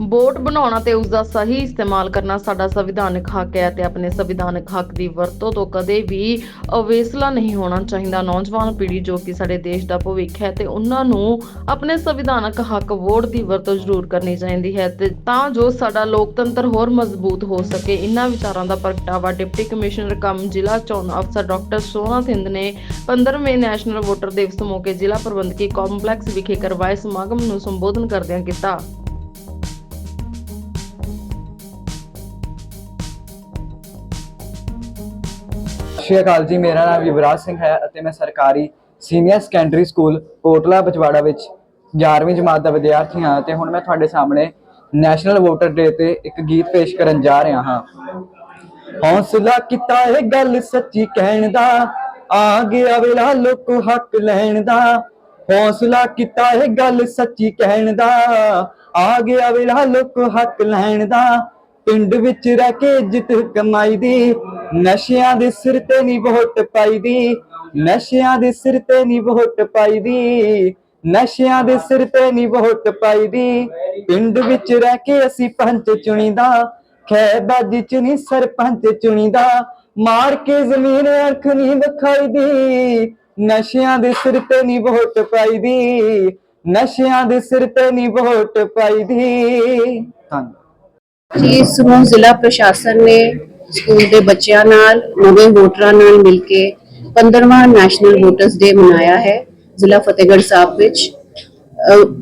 Vote ਬਣਾਉਣਾ ਤੇ ਉਸ ਦਾ ਸਹੀ ਇਸਤੇਮਾਲ ਕਰਨਾ ਸਾਡਾ ਸੰਵਿਧਾਨਕ ਹੱਕ ਹੈ ਤੇ ਆਪਣੇ ਸੰਵਿਧਾਨਕ ਹੱਕ ਦੀ ਵਰਤੋਂ ਤੋਂ ਕਦੇ ਵੀ ਅਵੇਸਲਾ ਨਹੀਂ ਹੋਣਾ ਚਾਹੀਦਾ। ਨੌਜਵਾਨ ਪੀੜ੍ਹੀ ਜੋ ਕਿ ਸਾਡੇ ਦੇਸ਼ ਦਾ ਭਵਿੱਖ ਹੈ ਤੇ ਉਹਨਾਂ ਨੂੰ ਆਪਣੇ ਸੰਵਿਧਾਨਕ ਹੱਕ ਵੋਟ ਦੀ ਵਰਤੋਂ ਜ਼ਰੂਰ ਕਰਨੀ ਚਾਹੀਦੀ ਹੈ ਤੇ ਤਾਂ ਜੋ ਸਾਡਾ ਲੋਕਤੰਤਰ ਹੋਰ ਮਜ਼ਬੂਤ ਹੋ ਸਕੇ। ਇਹਨਾਂ ਵਿਚਾਰਾਂ ਦਾ ਪ੍ਰਗਟਾਵਾ ਡਿਪਟੀ ਕਮਿਸ਼ਨਰ ਕਮ ਜ਼ਿਲ੍ਹਾ ਚੋਣ ਅਫਸਰ ਡਾਕਟਰ ਸੋਨਾ ਸਿੰਧ ਨੇ 15ਵੇਂ ਨੈਸ਼ਨਲ ਵੋਟਰ ਦਿਵਸ ਮੌਕੇ ਜ਼ਿਲ੍ਹਾ ਪ੍ਰਬੰਧਕੀ ਕੰਪਲੈਕਸ ਵਿਖੇ ਕਰਵਾਏ ਸਮਾਗਮ ਨੂੰ ਸੰਬੋਧਨ ਕਰਦਿਆਂ ਕੀਤਾ। ਸ਼੍ਰੀ ਅਕਾਲ ਜੀ, ਮੇਰਾ ਨਾਮ ਯੁਵਰਾਜ ਸਿੰਘ ਹੈ ਅਤੇ ਮੈਂ ਸਰਕਾਰੀ senior secondary school Kotla Bajwara ਵਿੱਚ 11ਵੀਂ ਜਮਾਤ ਦਾ ਵਿਦਿਆਰਥੀ ਹਾਂ ਤੇ ਹੁਣ ਮੈਂ ਤੁਹਾਡੇ ਸਾਹਮਣੇ ਨੈਸ਼ਨਲ ਵੋਟਰ ਡੇ ਤੇ ਇੱਕ ਗੀਤ ਪੇਸ਼ ਕਰਨ ਜਾ ਰਿਹਾ ਹਾਂ। ਹੌਸਲਾ ਕੀਤਾ ਇਹ ਗੱਲ ਸੱਚੀ ਕਹਿਣ ਦਾ ਆ ਗਿਆ ਵੇਲਾ ਲੋਕ ਹੱਕ ਲੈਣ ਦਾ। ਹੌਸਲਾ ਕੀਤਾ ਇਹ ਗੱਲ ਸੱਚੀ ਕਹਿਣ ਦਾ ਆ ਗਿਆ ਵੇਲਾ ਲੋਕ ਹੱਕ ਲੈਣ ਦਾ। ਪਿੰਡ ਵਿੱਚ ਰਹਿ ਕੇ ਜਿੱਤ ਕਮਾਈ ਦੀ ਨਸ਼ਿਆਂ ਦੇ ਸਿਰ ਤੇ ਨਹੀਂ ਵੋਟ ਪਾਈ ਦੀ ਨਸ਼ਿਆਂ ਦੇ ਸਿਰ ਤੇ ਨਹੀਂ ਵੋਟ ਪਾਈ ਦੀ ਨਸ਼ਿਆਂ ਦੇ ਸਿਰ ਤੇ ਨਹੀਂ ਵੋਟ ਪਾਈ ਦੀ ਪਿੰਡ ਵਿੱਚ ਰਹਿ ਕੇ ਅਸੀਂ ਪੰਚ ਚੁਣੀਦਾ ਖੈਬਾਜੀ ਚ ਨਹੀਂ ਸਰਪੰਚ ਚੁਣੀਦਾ ਮਾਰ ਕੇ ਜ਼ਮੀਨ ਅੱਖ ਨਹੀਂ ਵਿਖਾਈ ਦੀ ਨਸ਼ਿਆਂ ਦੇ ਸਿਰ ਤੇ ਨਹੀਂ ਵੋਟ ਪਾਈ ਦੀ ਨਸ਼ਿਆਂ ਦੇ ਸਿਰ ਤੇ ਨਹੀਂ ਵੋਟ ਪਾਈ ਦੀ ਧੰਨਵਾਦ। ਜੀ ਸਮੂਹ ਜ਼ਿਲ੍ਹਾ ਪ੍ਰਸ਼ਾਸਨ ਨੇ ਸਕੂਲ ਦੇ ਬੱਚਿਆਂ ਨਾਲ, ਨਵੇਂ ਵੋਟਰਾਂ ਨਾਲ ਮਿਲ ਕੇ 15ਵਾਂ ਨੈਸ਼ਨਲ ਵੋਟਰਸ ਡੇ ਮਨਾਇਆ ਹੈ, ਜ਼ਿਲ੍ਹਾ ਫਤਿਹਗੜ੍ਹ ਸਾਹਿਬ ਵਿੱਚ।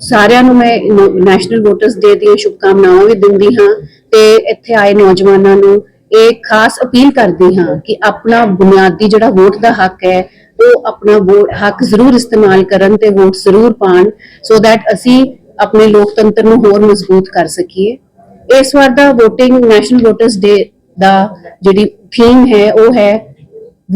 ਸਾਰਿਆਂ ਨੂੰ ਮੈਂ ਨੈਸ਼ਨਲ ਵੋਟਰਸ ਡੇ ਦੀਆਂ ਸ਼ੁਭਕਾਮਨਾਵਾਂ ਵੀ ਦਿੰਦੀ ਹਾਂ ਤੇ ਇੱਥੇ ਆਏ ਨੌਜਵਾਨਾਂ ਨੂੰ ਇਹ ਖਾਸ ਅਪੀਲ ਕਰਦੀ ਹਾਂ ਕਿ ਆਪਣਾ ਬੁਨਿਆਦੀ ਜਿਹੜਾ ਵੋਟ ਦਾ ਹੱਕ ਹੈ, ਉਹ ਆਪਣਾ ਵੋਟ ਹੱਕ ਜ਼ਰੂਰ ਇਸਤੇਮਾਲ ਕਰਨ ਤੇ ਵੋਟ ਜ਼ਰੂਰ ਪਾਣ ਸੋ ਥੈਟ ਅਸੀਂ ਆਪਣੇ ਲੋਕਤੰਤਰ ਨੂੰ ਹੋਰ ਮਜ਼ਬੂਤ ਕਰ ਸਕੀਏ। ਇਸ ਵਾਰ ਦਾ VOTING ਨੈਸ਼ਨਲ ਵੋਟਰਸ ਡੇ ਦਾ ਜਿਹੜੀ ਥੀਮ ਹੈ, ਉਹ ਹੈ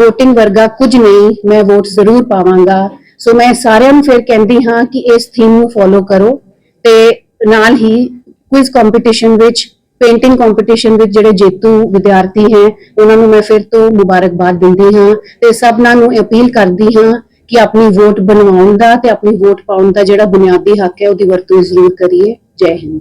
VOTING ਵਰਗਾ ਕੁਝ ਨਹੀਂ, ਮੈਂ ਵੋਟ ਜ਼ਰੂਰ ਪਾਵਾਂਗਾ। ਸੋ ਮੈਂ ਸਾਰਿਆਂ ਨੂੰ ਫਿਰ ਕਹਿੰਦੀ ਹਾਂ ਕਿ ਇਸ ਥੀਮ ਨੂੰ ਫੋਲੋ ਕਰੋ ਤੇ ਨਾਲ ਹੀ ਕੁਇਜ਼ ਕੰਪੀਟੀਸ਼ਨ ਵਿੱਚ ਪੇਂਟਿੰਗ ਕੰਪੀਟੀਸ਼ਨ ਵਿੱਚ ਜਿਹੜੇ ਜੇਤੂ ਵਿਦਿਆਰਥੀ ਹੈ, ਉਹਨਾਂ ਨੂੰ ਮੈਂ ਫਿਰ ਤੋਂ ਮੁਬਾਰਕਬਾਦ ਦਿੰਦੀ ਹਾਂ ਤੇ ਸਭਨਾਂ ਨੂੰ ਅਪੀਲ ਕਰਦੀ ਹਾਂ ਕਿ ਆਪਣੀ ਵੋਟ ਬਣਵਾਉਣ ਦਾ ਤੇ ਆਪਣੀ ਵੋਟ ਪਾਉਣ ਦਾ ਜਿਹੜਾ ਬੁਨਿਆਦੀ ਹੱਕ ਹੈ, ਉਹਦੀ ਵਰਤੋਂ ਜ਼ਰੂਰ ਕਰੀਏ। ਜੈ ਹਿੰਦ।